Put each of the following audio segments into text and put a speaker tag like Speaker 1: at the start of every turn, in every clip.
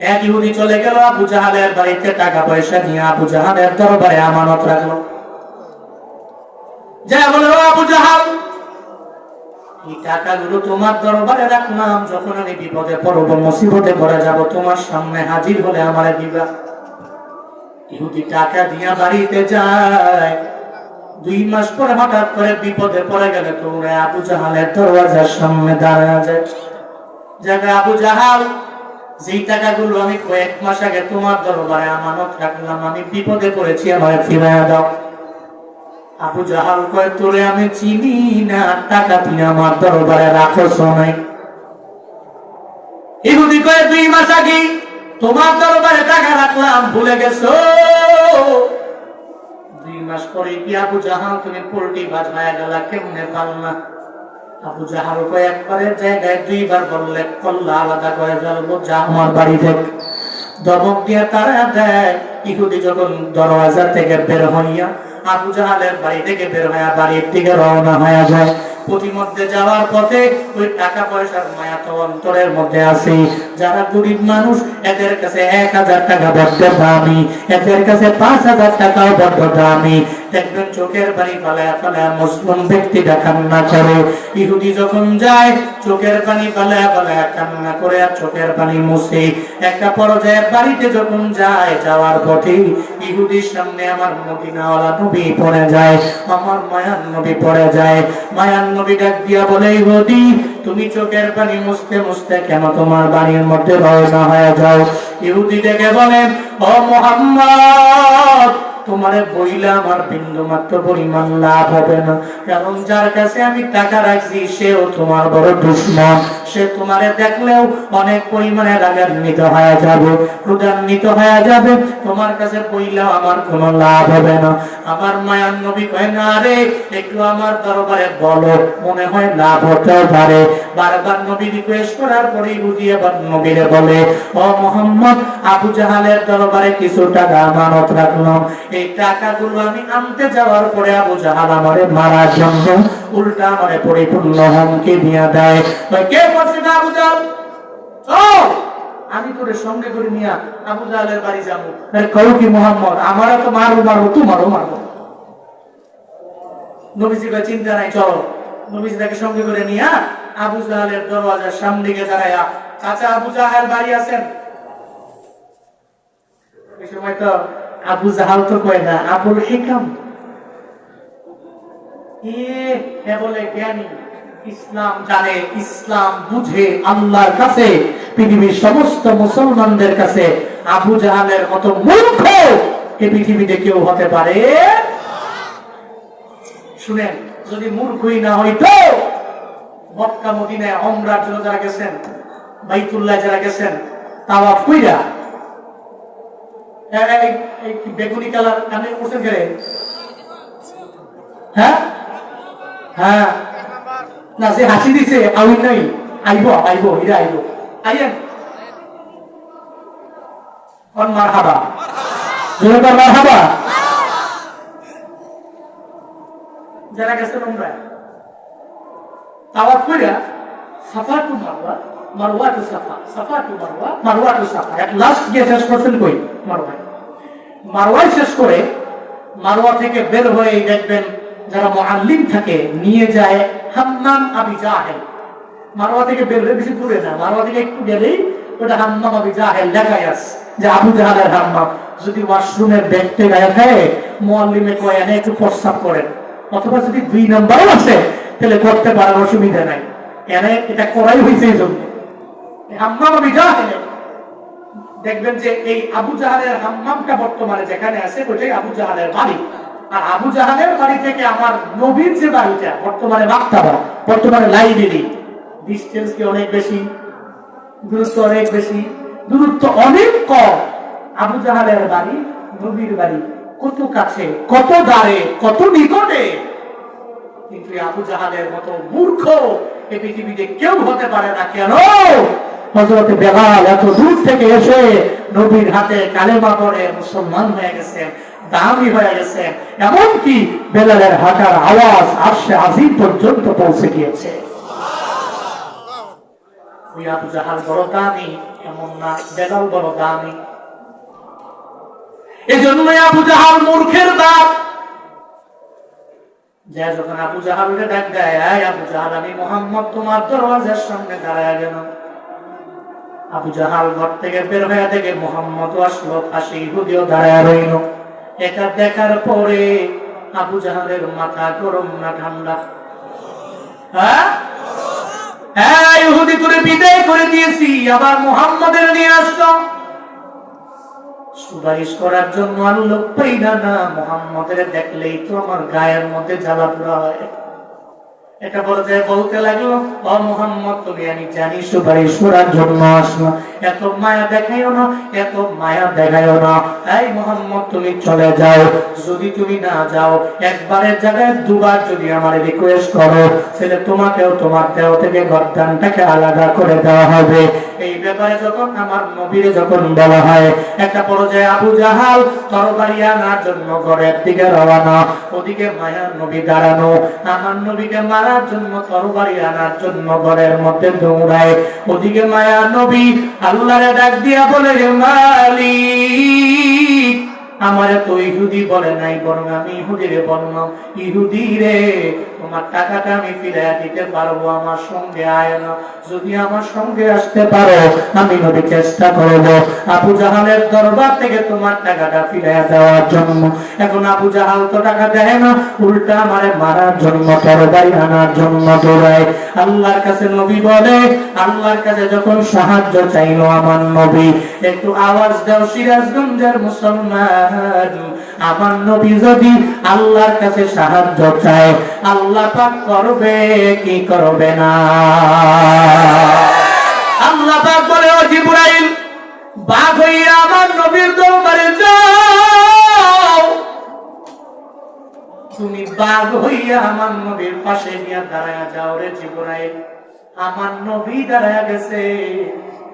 Speaker 1: এক ইহুদি চলে গেল, আবু জাহালের বাড়িতে টাকা পয়সা নিয়ে আবু জাহালের দরবারে আমানত রাখল। যা বলে, ও আবু জাহাল, এই টাকাগুলো তোমার দরবারে রাখলাম। যখন আমি বিপদে পড়ব, মুসিবতে পড়ে যাব, তোমার সামনে হাজির হলে আমার দিবা ইহুদি টাকা দিয়া বাড়িতে যায়। দুই মাস পরে হঠাৎ করে বিপদে পড়ে গেলে তোমরা আবু জাহালের দরওয়াজার সামনে দাঁড়ায় যায় যাকে আবু জাহাল যেই টাকাগুলো আমি কয়েক মাস আগে তোমার দরবারে আমানত রাখলাম, আমি বিপদে পড়েছি আমার ফিরাইয়া দাও। আবু জাহাল কয়, তোরে আমি চিনি না, টাকা তুই আমার দরবারে রাখছ নাই। ইহুদি কয়, দুই মাস আগে তোমার দরবারে টাকা রাখলাম, ভুলে গেছো? দুই মাস পরে কি আবু জাহাল তুমি পোল্ট্রি ভাজ হয়ে গেলা? কেমনে পারলা? আবু জাহাল জায়গায় দুইবার কল্লা আলাদা করে জ্বলবো যা আমার বাড়ি থেকে দমক দিয়ে তারা দেয়, ইহুদি যখন দরওয়াজা থেকে বের হইয়া আবু জাহালের বাড়ি থেকে বের হইয়া বাড়ির দিকে রওনা যায়। প্রতিমধ্যে যাওয়ার পথে ওই টাকা পয়সার মায়া তো অন্তরের মধ্যে আছে। যারা গরিব মানুষ, এদের কাছে এক হাজার টাকা বড্ড দামি। এদের কাছে পাঁচ হাজার টাকাও বড্ড দামি। দেখবেন চোখের ফালায় মুসলিম কান্না করে। ইহুদি যখন যায়, চোখের পানি কান্না করে আর চোখের পানি মুছে। একটা বাড়িতে যখন যায়, যাওয়ার পথে ইহুদির সামনে আমার মদিনাওয়ালা নবী পড়ে যায়, আমার মায়ান নবী পড়ে যায়। মায়ান নবী ডাক দিয়া বলে, ইহুদি, তুমি চোখের পানি মুছতে মুছতে কেন তোমার বাড়ির মধ্যে রওনা হয়ে যাও? ইহুদি ডেকে বলে, ও মোহাম্মদ তোমারে বইলা আমার বিন্দু মাত্র পরিমাণ লাভ হবে না। কারণ যার কাছে আমি টাকা রাখছি, সেও তোমার বড় দুশ্মন। সে তোমারে দেখলেও অনেক পরিমাণে রাগান্বিত হয়ে যাবে। ক্রোধান্বিত হয়ে যাবে। তোমার কাছে বইলাও আমার কোনো লাভ হবে না। আমার মায়ার নবী কয়, না রে, একটু আমার দরবারে বলো, মনে হয় লাভ হতে পারে। বারবার নবী রিকোয়েস্ট করার পরে বুঝি আবার নবীরে বলে, ও মোহাম্মদ, আবু জাহালের দরবারে কিছু টাকা আমানত রাখলাম। এই টাকাগুলো আমি আনতে যাওয়ার পরে আবু জাহাল আমারে মারার জন্য উল্টা আমারে পরিপূর্ণ হুমকি দিয়া দেয়। কয়, কে করছে না আবু জাহাল? ও আমি তোরে সঙ্গে করে নিয়ে আবু জাহালের বাড়ি যাব। কও কি মোহাম্মদ আমারও তো মারবো মারবো তোমারও মারবো। নবীজি কয়, চিন্তা নাই চলো। নবীজি তাকে সঙ্গে করে নিয়ে আবু জাহালের দরওয়াজার সামনে দিকে দাঁড়ায়া চাচা আবু জাহাল বাড়ি আছেন? এই সময় তো আবু জাহাল তো কয় না, আবুল হিকাম। ইসলাম জানে, ইসলাম বুঝে, আল্লাহর কাছে, পৃথিবীর সমস্ত মুসলমানদের কাছে আবু মতো মূর্খ এ পৃথিবীতে কেউ হতে পারে? শুনেন, যদি মূর্খই না হইতো, মক্কা, মদিনায় অমরার জন্য যারা গেছেন, বাইতুল্লাহ যারা গেছেন, তাওয়াফ কইরা বেগুনি কালার? কানে উঠে গেলে হ্যাঁ? হ্যাঁ। না, সে হাসি দিছে আউই নাই। আইব আইব, এরা আইব। আইয়েন যারা গেছে Marwa Marwa to Safa Marwa Marwa to Safa. Last গিয়ে শেষ করছেন কই? মারওয়ায়। মারওয়ায় শেষ করে মারওয়া থেকে বের হয়ে দেখবেন যারা মুআল্লিম থাকে, নিয়ে যায় হাম্মাম আবি জাহেল। মারওয়া থেকে বের হয়ে বেশি দূরে না, মারওয়া থেকে একটু গেলেই ওটা হাম্মাম আবি জাহেল দেখাই আছে যে আবু জাহালের হাম্মাম। যদি ওয়াশরুমের ব্যাগটে গায়ে থাকে মুআল্লিমে কয় এনে একটু প্রস্তাব করেন। অথবা যদি দুই নাম্বারও আছে, তাহলে করতে পারার অসুবিধা নাই। এনে এটা করাই হয়েছে এই জন্য। হাম্মাম আবি জাহেল। দেখবেন যে এই আবু জাহালের হাম্মামটা বর্তমানে যেখানে আছে, ওইটাই আবু জাহালের বাড়ি। আর আবু জাহালের বাড়ি থেকে আমার নবীর যে বাড়িটা, বর্তমানে মাক্তাবা, বর্তমানে লাইব্রেরি ডিস্টেন্স কি অনেক বেশি? দূরত্ব অনেক বেশি? দূরত্ব অনেক কম। আবু জাহালের বাড়ি, নবীর বাড়ি, কত কাছে, কত দাঁড়ে কত নিকটে? কিন্তু আবু জাহালের মতো মূর্খ এ পৃথিবীতে কেউ হতে পারে না। কেন? হজরতে বেলাল এত দূর থেকে এসে নবীর হাতে কালেমা পড়ে মুসলমান হয়ে গেছে, দামি হয়ে গেছে। এমনকি বেলালের হাঁটার আওয়াজ আসছে আজিম পর্যন্ত পৌঁছে গিয়েছে। আমি মোহাম্মদ, তোমার দরওয়াজার সামনে দাঁড়ায় গেল আবু জাহাল ঘর থেকে বের হয়ে দেখে মোহাম্মদ আসলো দাঁড়ায় রইল। এটা দেখার পরে আবু জাহালের মাথা গরম না ঠান্ডা? হ্যাঁ? হ্যাঁ করে বিদায় করে দিয়েছি, আবার মোহাম্মদের নিয়ে সুপারিশ করার জন্য না, মোহাম্মদের দেখলেই তো আমার গায়ের মধ্যে জ্বালা পোড়া হয়। এটা বলে যায় বলতে লাগল, ও মোহাম্মদ, তুমি আমি জানি সুপারি সুরার জন্য আসলো। এত মায়া দেখাইও না, এত মায়া দেখাইও না। এই মোহাম্মদ, তুমি চলে যাও। যদি তুমি না যাও, একবারের জায়গায় দুবার যদি আমার রিকোয়েস্ট করো, তাহলে তোমাকেও তোমার দেহ থেকে গর্দানটাকে আলাদা করে দেওয়া হবে। এই ব্যাপারে যখন আমার যখন বলা হয়, একটা পর্যায়ে আবু জাহাল তরবারি আনার জন্য ঘরের দিকে রওনা। ওদিকে মায়ার নবী দাঁড়ানো, আমার নবীকে মারার জন্য তরবারি আনার জন্য ঘরের মধ্যে দৌড়ায়। ওদিকে নবী আল্লাহরে ডাক দিয়া বলে রে মালিক, আমারে তো ইহুদি বলে নাই, বরং আমি ইহুদিরে বললাম, ইহুদি রে তোমার টাকাটা আমি ফিরে দিতে পারব, আমার সঙ্গে আয় না। যদি আমার সঙ্গে আসতে পারো, আমি নবী চেষ্টা করব। আবু জাহালের দরবার থেকে তোমার টাকাটা ফিরে দেওয়ার জন্য। এখন আবু জাহাল তো টাকা দেয় না, উল্টা আমারে মারার জন্য, তরবারি আনার জন্য দৌড়ায়। আল্লাহর কাছে নবী বলে, আল্লাহর কাছে যখন সাহায্য চাইলো আমার নবী, একটু আওয়াজ দাও সিরাজগঞ্জের মুসলমান। আমার নবী যদি আল্লাহর কাছে সাহায্য চায়, আল্লাহ পাক করবে, কি করবে না? আল্লাহ পাক বলে, ও জিবরাইল, বাঘ হইয়া আমার নবীর দরবারে যাও। তুমি বাঘ হইয়া আমার নবীর পাশে নিয়ে দাঁড়ায় যাও রে জিবরাইল। আমার নবী দাঁড়ায় গেছে।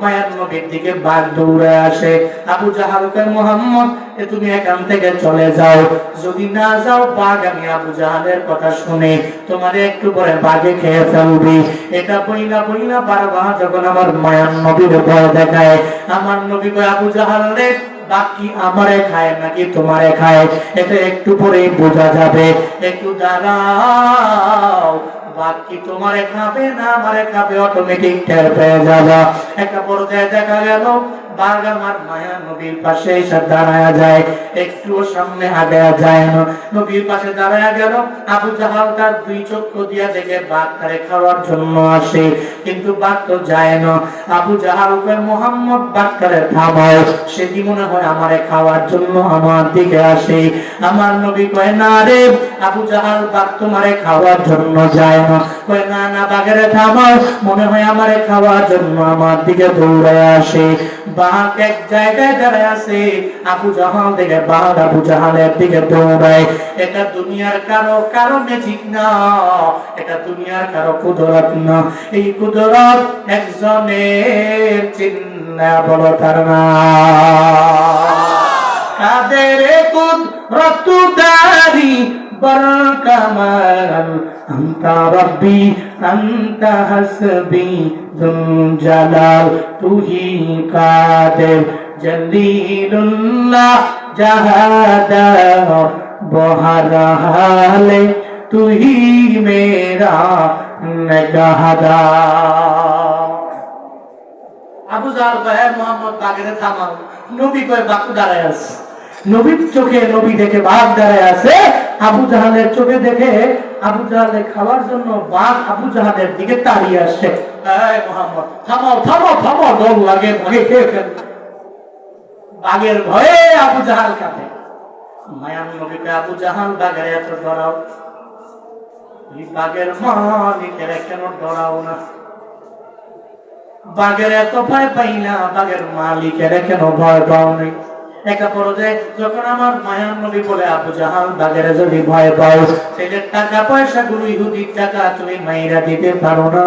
Speaker 1: মায়ার নবীর দিকে বাঘ দৌড়ে আসে। আবু জাহালকে মোহাম্মদ তুমি এখান থেকে চলে যাও। যদি না যাও, বাঘ, আমি আবু জাহালের কথা শুনে। তোমার একটু পরে বাঘে খেয়ে ফেলবি। এটা বইলা বইলা বারবার যখন আমার মায়ার নবীর ভয় দেখায়। আমার নবী আবু জাহাল রে বাকি আমারে খায় নাকি তোমারে খায়? এটা একটু পরেই বোঝা যাবে। একটু দাঁড়াও বাকি তোমারে খাবে না আমারে খাবে? অটোমেটিক টের একটা পর্যায়ে দেখা গেল আবু খাওয়ার জন্য যায় না। আবু জাহাল কয়, মোহাম্মদ, বাঘ তারে থামাও। সে মনে হয় আমারে খাওয়ার জন্য আমার দিকে আসে। আমার নবী কয়, না রে, আবু জাহাল, বাঘ তোমারে খাওয়ার জন্য যায় না। কয়, না না, বাঘেরে থামাও। মনে হয় আমারে খাওয়ার জন্য আমার দিকে দৌড়ে আসে। বাঘ এক জায়গায় আবু জাহাল দেখে বাঘ আবু জাহালের এটা দুনিয়ার কারও কারও এটা দুনিয়ার কারও কুদরত না। এই কুদরত একজনের চিহ্ন বলো তার না। কাদের কুদরতুদারি বরকামাল আন্তা রব্বি আন্তা হাসবি জুল জালাল তুহি কাদের জলিলুল্লাহ জাহাদার বহরহালে তুহি মেরা নগহদার আবু জাহাল কয় "হ্যাঁ, মোহাম্মদ বাগেরে থামাও। নবী কয় বাকু দাঁড়ায় আছে নবীর চোখে নবী দেখে বাঘ দাঁড়ায় আছে। আবু জাহালের চোখে দেখে আবু জাহালে খাওয়ার জন্য বাঘ আবু জাহালের দিকে তাড়িয়ে আসছে। থামাও থামাও ডর লাগে খেয়ে বাঘের ভয়ে আবু জাহাল নবীকে আবু বাঘের এত এই বাঘের মালিকের কেন ডরাও না? বাঘের এত ভয় পাই না, বাঘের মালিকের কেন ভয় পাও নেই? একটা পর্যায়ে যখন আমার মায়ার নবী বলে, আবু বাগেরে যদি ভয় পাও টাকা পয়সা গুলো ইহুদির টাকা তুমি মাইরা দিতে পারো না।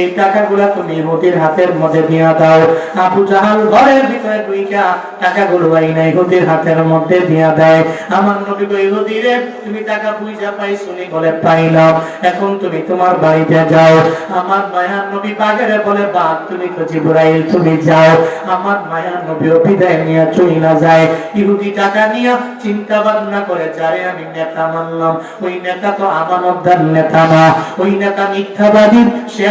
Speaker 1: এই তুমি ইহুদির হাতের মধ্যে দাও। আবু ঘরের ভিতরে দুইটা টাকাগুলো ইহুদির হাতের মধ্যে দিয়া আমার নবী ইহুদিরে তুমি টাকা বলে এখন তুমি তোমার বাড়িতে যাও। আমার মায়ার নবী বাগেরে বলে বাপ তুমি তো জিবরাইল, তুমি যাও। আমার মায়ার নবী বিদায় নিয়ে চইলা যায় ইহুদি টাকা নিয়ে চিন্তা ভাবনা করে, যারে আমি নেতা মানলাম, ওই নেতা তো নেতা না। ওই নেতা মিথ্যাবাদী, সে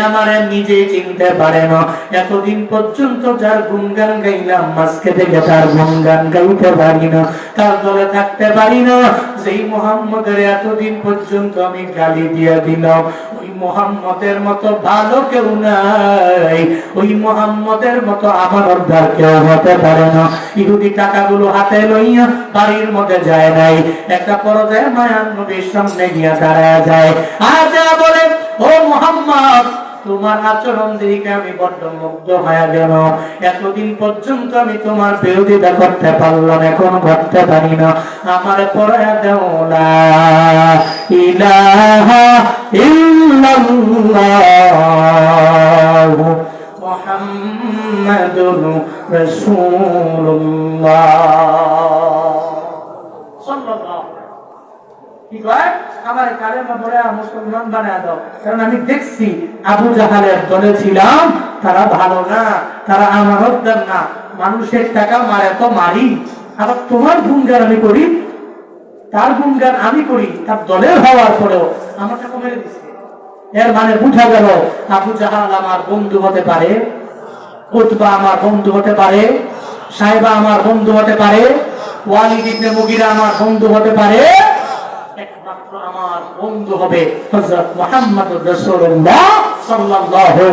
Speaker 1: চিনতে পারে না। এতদিন পর্যন্ত যার গুণগান গাইলাম মাঝকে থেকে তার গুণগান গাইতে পারি না, তার দলে থাকতে পারি না। যেই মোহাম্মদের এতদিন পর্যন্ত আমি গালি দিয়ে দিলাম, ওই মোহাম্মদের মতো ভালো কেউ নাই। ওই মোহাম্মদের মতো আমার উদ্ধার কেউ হতে পারে না। ইহুদি টাকাগুলো হাতে লইয়া বাড়ির মধ্যে যায় নাই। একটা পর্যায়ে মায়ান নবীর সামনে গিয়া দাঁড়ায় যায়। আর বলে, ও মোহাম্মদ তোমার আচরণ দেখে আমি বড্ড মুগ্ধ হয়ে গেল। এতদিন পর্যন্ত আমি তোমার বিরোধিতা করতে পারলাম, এখন করতে পারি না। আমার পরে দেও ইলাহা ইল্লাল্লাহ মুহাম্মাদুর আমি আবু করি? তার গুণগান আমি করি, তার দলের হওয়ার পরেও আমার দিচ্ছে এর মানে বুঝা গেল, আবু জাহাল আমার বন্ধু হতে পারে, উতবা আমার বন্ধু হতে পারে, সাহেবা আমার বন্ধু হতে পারে, ওয়ালিদ ইবনে মুগিরা আমার বন্ধু হতে পারে। একমাত্র আমার বন্ধু হবে হজরত মোহাম্মদ রসুল্লাহ সাল্লাল্লাহু